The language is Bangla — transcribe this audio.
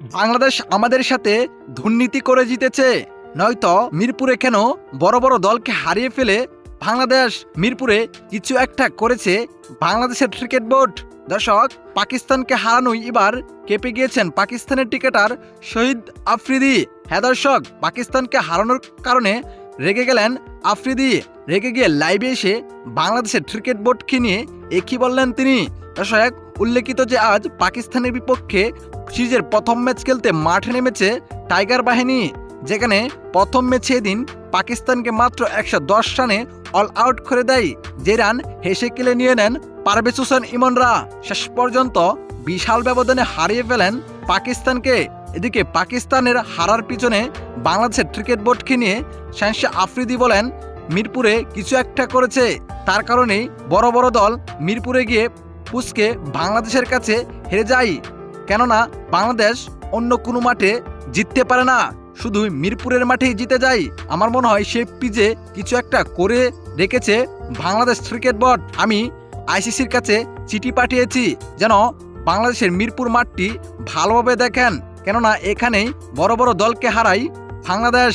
বাংলাদেশ আমাদের সাথে দুর্নীতি করে জিতেছে। নয়তো মিরপুরে কেন বড় বড় দলকে হারিয়ে ফেলে বাংলাদেশ মিরপুরে কিছু একটা করেছে বাংলাদেশের ক্রিকেট বোর্ড। দর্শক, পাকিস্তানকে হারানোই এবার কেঁপে গিয়েছেন পাকিস্তানের ক্রিকেটার শহীদ আফ্রিদি। হ্যাঁ দর্শক, পাকিস্তানকে হারানোর কারণে রেগে গেলেন আফ্রিদি। রেগে গিয়ে লাইভে এসে বাংলাদেশের ক্রিকেট বোর্ডকে নিয়ে একই বললেন তিনি? দর্শক, উল্লেখিত যে আজ পাকিস্তানের বিপক্ষে সিরিজের প্রথম ম্যাচ খেলতে মাঠে নেমেছে টাইগার বাহিনী, যেখানে প্রথম ম্যাচে এদিন পাকিস্তানকে মাত্র একশো দশ রানে অল আউট করে দেয়। যে রান হেসে কেলে নিয়ে নেন পারভেজ হোসেন ইমনরা। শেষ পর্যন্ত বিশাল ব্যবধানে হারিয়ে ফেলেন পাকিস্তানকে। এদিকে পাকিস্তানের হারার পিছনে বাংলাদেশের ক্রিকেট বোর্ডকে নিয়ে শানশা আফ্রিদি বলেন, মিরপুরে কিছু একটা করেছে। তার কারণেই বড় বড় দল মিরপুরে গিয়ে পুচকে বাংলাদেশের কাছে হেরে যায়। কেননা বাংলাদেশ অন্য কোনো মাঠে জিততে পারে না। শুধু মিরপুরের মাঠেই জিতে যায়। আমার মনে হয় সে পিজে কিছু একটা করে রেখেছে বাংলাদেশ ক্রিকেট বোর্ড। আমি আইসিসির কাছে চিঠি পাঠিয়েছি যেন বাংলাদেশের মিরপুর মাঠটি ভালোভাবে দেখেন। কেননা এখানেই বড় বড় দলকে হারাই বাংলাদেশ